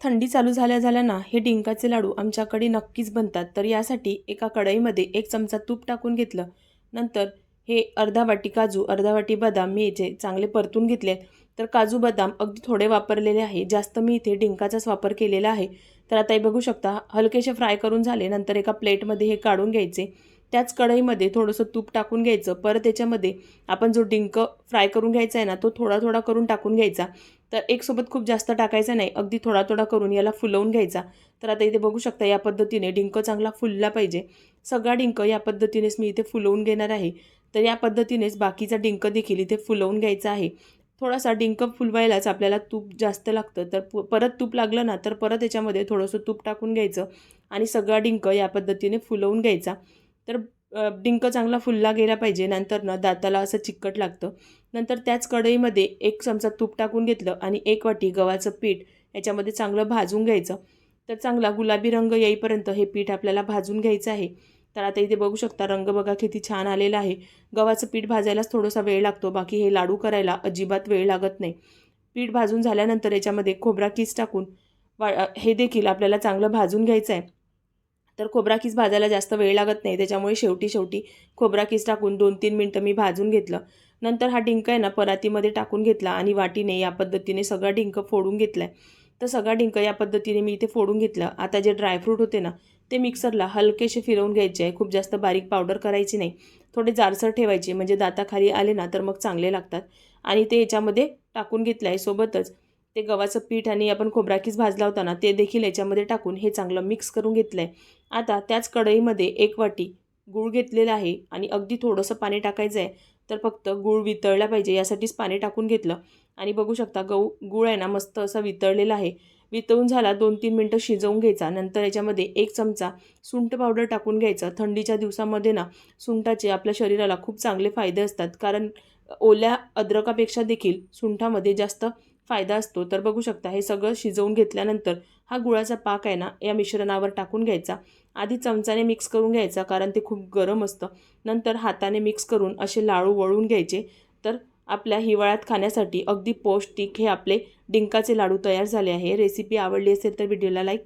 थंडी चालू झाल्या झाल्या ना हे डिंकाचे लाडू आमच्याकडे नक्कीच बनतात. तर यासाठी एका कढईमध्ये एक चमचा तूप टाकून घेतलं. नंतर हे अर्धा वाटी काजू अर्धा वाटी बदाम मी इथे चांगले परतून घेतले तर काजू बदाम अगदी थोडे वापरलेले आहे. जास्त मी इथे डिंकाचाच वापर केलेला आहे. तर आता हे बघू शकता हलकेसे फ्राय करून झाले. नंतर एका प्लेटमध्ये हे काढून घ्यायचे. त्याच कढईमध्ये थोडंसं तूप टाकून घ्यायचं. परत त्याच्यामध्ये आपण जो डिंक फ्राय करून घ्यायचा आहे ना तो थोडा थोडा करून टाकून घ्यायचा. तर एकसोबत खूप जास्त टाकायचा नाही. अगदी थोडा थोडा करून याला फुलवून घ्यायचा. तर आता इथे बघू शकता या पद्धतीने डिंक चांगला फुलला पाहिजे. सगळा डिंक या पद्धतीनेच मी इथे फुलवून घेणार आहे. तर या पद्धतीनेच बाकीचा डिंक देखील इथे फुलवून घ्यायचा आहे. थोडासा डिंक फुलवायलाच आपल्याला तूप जास्त लागतं. तर प परत तूप लागलं ना तर परत याच्यामध्ये थोडंसं तूप टाकून घ्यायचं. आणि सगळा डिंक या पद्धतीने फुलवून घ्यायचा. तर डिंक चांगला फुलला गेला पाहिजे. नंतर ना दाताला असं चिकट लागतं. नंतर त्याच कढईमध्ये एक चमचा तूप टाकून घेतलं आणि एक वाटी गव्हाचं पीठ याच्यामध्ये चांगलं भाजून घ्यायचं. तर चांगला गुलाबी रंग येईपर्यंत हे पीठ आपल्याला भाजून घ्यायचं आहे. तर आता इथे बघू शकता रंग बघा किती छान आलेला आहे. गव्हाचं पीठ भाजायलाच थोडासा वेळ लागतो. बाकी हे लाडू करायला अजिबात वेळ लागत नाही. पीठ भाजून झाल्यानंतर याच्यामध्ये खोबरा किस टाकून वा हे देखील आपल्याला चांगलं भाजून घ्यायचं आहे. तर खोबरा किस भाजायला जास्त वेळ लागत नाही त्याच्यामुळे शेवटी शेवटी खोबरा किस टाकून दोन तीन मिनटं मी भाजून घेतलं. नंतर हा डिंक आहे ना परातीमध्ये टाकून घेतला आणि वाटीने या पद्धतीने सगळा डिंक फोडून घेतला आहे तर सगळा डिंक या पद्धतीने मी इथे फोडून घेतलं. आता जे ड्रायफ्रूट होते ना ते मिक्सरला हलकेसे फिरवून घ्यायचे आहे. खूप जास्त बारीक पावडर करायची नाही. थोडे जारसर ठेवायचे म्हणजे दाताखाली आले ना तर मग चांगले लागतात. आणि ते याच्यामध्ये टाकून घेतलं आहे सोबतच ते गव्हाचं पीठ आणि आपण खोबराकीस भाजला होता ना ते देखील याच्यामध्ये टाकून हे चांगलं मिक्स करून घेतलं आहे आता त्याच कढईमध्ये एक वाटी गूळ घेतलेला आहे आणि अगदी थोडंसं पाणी टाकायचं आहे तर फक्त गूळ वितळला पाहिजे यासाठीच पाणी टाकून घेतलं. आणि बघू शकता गहू गूळ आहे ना मस्त असा वितळलेला आहे. वितळून झाला दोन तीन मिनटं शिजवून घ्यायचा. नंतर याच्यामध्ये एक चमचा सुंठ पावडर टाकून घ्यायचं. थंडीच्या दिवसामध्ये ना सुंठाचे आपल्या शरीराला खूप चांगले फायदे असतात. कारण ओल्या अद्रकापेक्षा देखील सुंठामध्ये जास्त फायदा असतो. तर बघू शकता हे सगळं शिजवून घेतल्यानंतर हा गुळाचा पाक आहे ना या मिश्रणावर टाकून घ्यायचा. आधी चमचाने मिक्स करून घ्यायचा कारण ते खूप गरम असतं. नंतर हाताने मिक्स करून असे लाडू वळून घ्यायचे. तर आपल्या हिवाळ्यात खाण्यासाठी अगदी पौष्टिक हे आपले डिंकाचे लाडू तयार झाले आहे. रेसिपी आवडली असेल तर व्हिडिओला लाईक